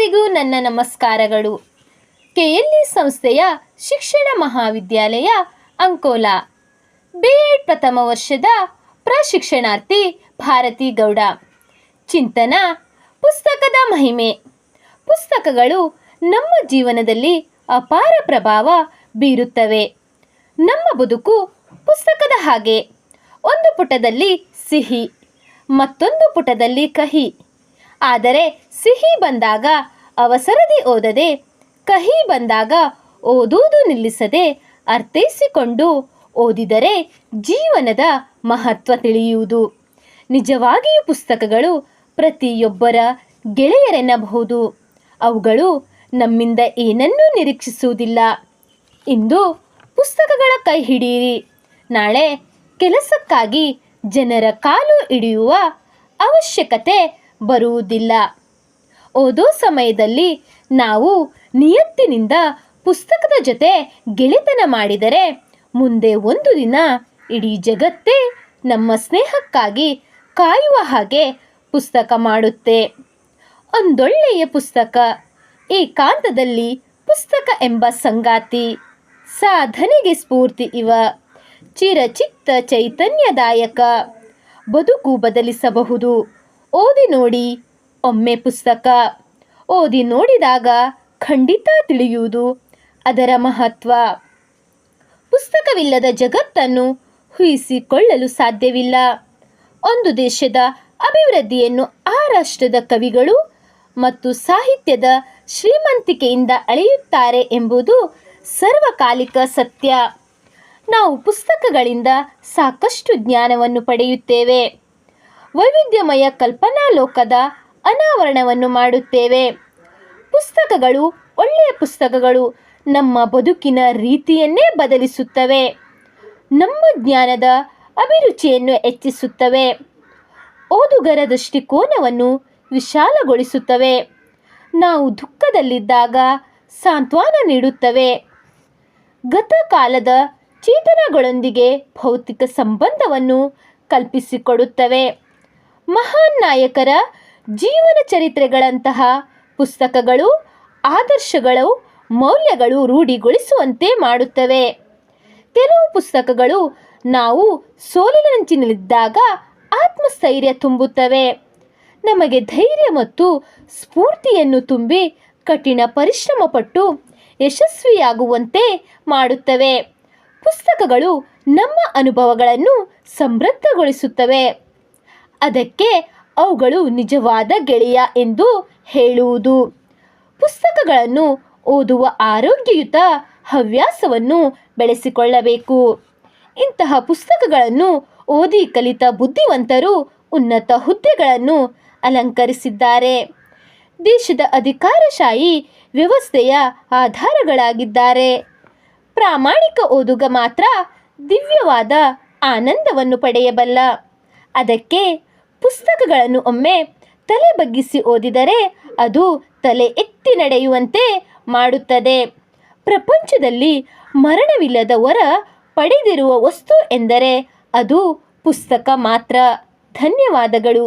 ಎಲ್ಲರಿಗೂ ನನ್ನ ನಮಸ್ಕಾರಗಳು. ಕೆ ಎಲ್ ಇ ಸಂಸ್ಥೆಯ ಶಿಕ್ಷಣ ಮಹಾವಿದ್ಯಾಲಯ ಅಂಕೋಲಾ. ಬಿ ಎಡ್ ಪ್ರಥಮ ವರ್ಷದ ಪ್ರಶಿಕ್ಷಣಾರ್ಥಿ ಭಾರತಿ ಗೌಡ. ಚಿಂತನ, ಪುಸ್ತಕದ ಮಹಿಮೆ. ಪುಸ್ತಕಗಳು ನಮ್ಮ ಜೀವನದಲ್ಲಿ ಅಪಾರ ಪ್ರಭಾವ ಬೀರುತ್ತವೆ. ನಮ್ಮ ಬದುಕು ಪುಸ್ತಕದ ಹಾಗೆ. ಒಂದು ಪುಟದಲ್ಲಿ ಸಿಹಿ, ಮತ್ತೊಂದು ಪುಟದಲ್ಲಿ ಕಹಿ. ಆದರೆ ಸಿಹಿ ಬಂದಾಗ ಅವಸರದಿ ಓದದೆ, ಕಹಿ ಬಂದಾಗ ಓದುವುದು ನಿಲ್ಲಿಸದೆ ಅರ್ಥೈಸಿಕೊಂಡು ಓದಿದರೆ ಜೀವನದ ಮಹತ್ವ ತಿಳಿಯುವುದು. ನಿಜವಾಗಿಯೂ ಪುಸ್ತಕಗಳು ಪ್ರತಿಯೊಬ್ಬರ ಗೆಳೆಯರೆನ್ನಬಹುದು. ಅವುಗಳು ನಮ್ಮಿಂದ ಏನನ್ನೂ ನಿರೀಕ್ಷಿಸುವುದಿಲ್ಲ. ಇಂದು ಪುಸ್ತಕಗಳ ಕೈ ಹಿಡಿಯಿರಿ. ನಾಳೆ ಕೆಲಸಕ್ಕಾಗಿ ಜನರ ಕಾಲು ಹಿಡಿಯುವ ಅವಶ್ಯಕತೆ ಬರುವುದಿಲ್ಲ. ಓದೋ ಸಮಯದಲ್ಲಿ ನಾವು ನಿಯತ್ತಿನಿಂದ ಪುಸ್ತಕದ ಜೊತೆ ಗೆಳೆತನ ಮಾಡಿದರೆ ಮುಂದೆ ಒಂದು ದಿನ ಇಡೀ ಜಗತ್ತೇ ನಮ್ಮ ಸ್ನೇಹಕ್ಕಾಗಿ ಕಾಯುವ ಹಾಗೆ ಪುಸ್ತಕ ಮಾಡುತ್ತೆ. ಒಂದೊಳ್ಳೆಯ ಪುಸ್ತಕ, ಏಕಾಂತದಲ್ಲಿ ಪುಸ್ತಕ ಎಂಬ ಸಂಗಾತಿ, ಸಾಧನೆಗೆ ಸ್ಫೂರ್ತಿ ಇವ. ಚಿರಚಿತ್ತ ಚೈತನ್ಯದಾಯಕ. ಬದುಕು ಬದಲಿಸಬಹುದು. ಓದಿ ನೋಡಿ, ಒಮ್ಮೆ ಪುಸ್ತಕ ಓದಿ ನೋಡಿದಾಗ ಖಂಡಿತ ತಿಳಿಯುವುದು ಅದರ ಮಹತ್ವ. ಪುಸ್ತಕವಿಲ್ಲದ ಜಗತ್ತನ್ನು ಊಹಿಸಿಕೊಳ್ಳಲು ಸಾಧ್ಯವಿಲ್ಲ. ಒಂದು ದೇಶದ ಅಭಿವೃದ್ಧಿಯನ್ನು ಆ ರಾಷ್ಟ್ರದ ಕವಿಗಳು ಮತ್ತು ಸಾಹಿತ್ಯದ ಶ್ರೀಮಂತಿಕೆಯಿಂದ ಅಳೆಯುತ್ತಾರೆ ಎಂಬುದು ಸರ್ವಕಾಲಿಕ ಸತ್ಯ. ನಾವು ಪುಸ್ತಕಗಳಿಂದ ಸಾಕಷ್ಟು ಜ್ಞಾನವನ್ನು ಪಡೆಯುತ್ತೇವೆ. ವೈವಿಧ್ಯಮಯ ಕಲ್ಪನಾ ಲೋಕದ ಅನಾವರಣವನ್ನು ಮಾಡುತ್ತೇವೆ. ಪುಸ್ತಕಗಳು ಒಳ್ಳೆಯ ಪುಸ್ತಕಗಳು ನಮ್ಮ ಬದುಕಿನ ರೀತಿಯನ್ನೇ ಬದಲಿಸುತ್ತವೆ. ನಮ್ಮ ಜ್ಞಾನದ ಅಭಿರುಚಿಯನ್ನು ಹೆಚ್ಚಿಸುತ್ತವೆ. ಓದುಗರ ದೃಷ್ಟಿಕೋನವನ್ನು ವಿಶಾಲಗೊಳಿಸುತ್ತವೆ. ನಾವು ದುಃಖದಲ್ಲಿದ್ದಾಗ ಸಾಂತ್ವನ ನೀಡುತ್ತವೆ. ಗತಕಾಲದ ಚೇತನಗಳೊಂದಿಗೆ ಭೌತಿಕ ಸಂಬಂಧವನ್ನು ಕಲ್ಪಿಸಿಕೊಡುತ್ತವೆ. ಮಹಾನ್ ನಾಯಕರ ಜೀವನ ಚರಿತ್ರೆಗಳಂತಹ ಪುಸ್ತಕಗಳು, ಆದರ್ಶಗಳು, ಮೌಲ್ಯಗಳು ರೂಢಿಗೊಳಿಸುವಂತೆ ಮಾಡುತ್ತವೆ. ಕೆಲವು ಪುಸ್ತಕಗಳು ನಾವು ಸೋಲಿನಂಚಿನಲ್ಲಿದ್ದಾಗ ಆತ್ಮಸ್ಥೈರ್ಯ ತುಂಬುತ್ತವೆ. ನಮಗೆ ಧೈರ್ಯ ಮತ್ತು ಸ್ಫೂರ್ತಿಯನ್ನು ತುಂಬಿ ಕಠಿಣ ಪರಿಶ್ರಮ ಪಟ್ಟು ಯಶಸ್ವಿಯಾಗುವಂತೆ ಮಾಡುತ್ತವೆ. ಪುಸ್ತಕಗಳು ನಮ್ಮ ಅನುಭವಗಳನ್ನು ಸಮೃದ್ಧಗೊಳಿಸುತ್ತವೆ. ಅದಕ್ಕೆ ಅವುಗಳು ನಿಜವಾದ ಗೆಳೆಯ ಎಂದು ಹೇಳುವುದು. ಪುಸ್ತಕಗಳನ್ನು ಓದುವ ಆರೋಗ್ಯಯುತ ಹವ್ಯಾಸವನ್ನು ಬೆಳೆಸಿಕೊಳ್ಳಬೇಕು. ಇಂತಹ ಪುಸ್ತಕಗಳನ್ನು ಓದಿ ಕಲಿತ ಬುದ್ಧಿವಂತರು ಉನ್ನತ ಹುದ್ದೆಗಳನ್ನು ಅಲಂಕರಿಸಿದ್ದಾರೆ. ದೇಶದ ಅಧಿಕಾರಶಾಹಿ ವ್ಯವಸ್ಥೆಯ ಆಧಾರಗಳಾಗಿದ್ದಾರೆ. ಪ್ರಾಮಾಣಿಕ ಓದುಗ ಮಾತ್ರ ದಿವ್ಯವಾದ ಆನಂದವನ್ನು ಪಡೆಯಬಲ್ಲ. ಅದಕ್ಕೆ ಪುಸ್ತಕಗಳನ್ನು ಒಮ್ಮೆ ತಲೆ ಬಗ್ಗಿಸಿ ಓದಿದರೆ ಅದು ತಲೆ ಎತ್ತಿ ನಡೆಯುವಂತೆ ಮಾಡುತ್ತದೆ. ಪ್ರಪಂಚದಲ್ಲಿ ಮರಣವಿಲ್ಲದ ವರ ಪಡೆದಿರುವ ವಸ್ತು ಎಂದರೆ ಅದು ಪುಸ್ತಕ ಮಾತ್ರ. ಧನ್ಯವಾದಗಳು.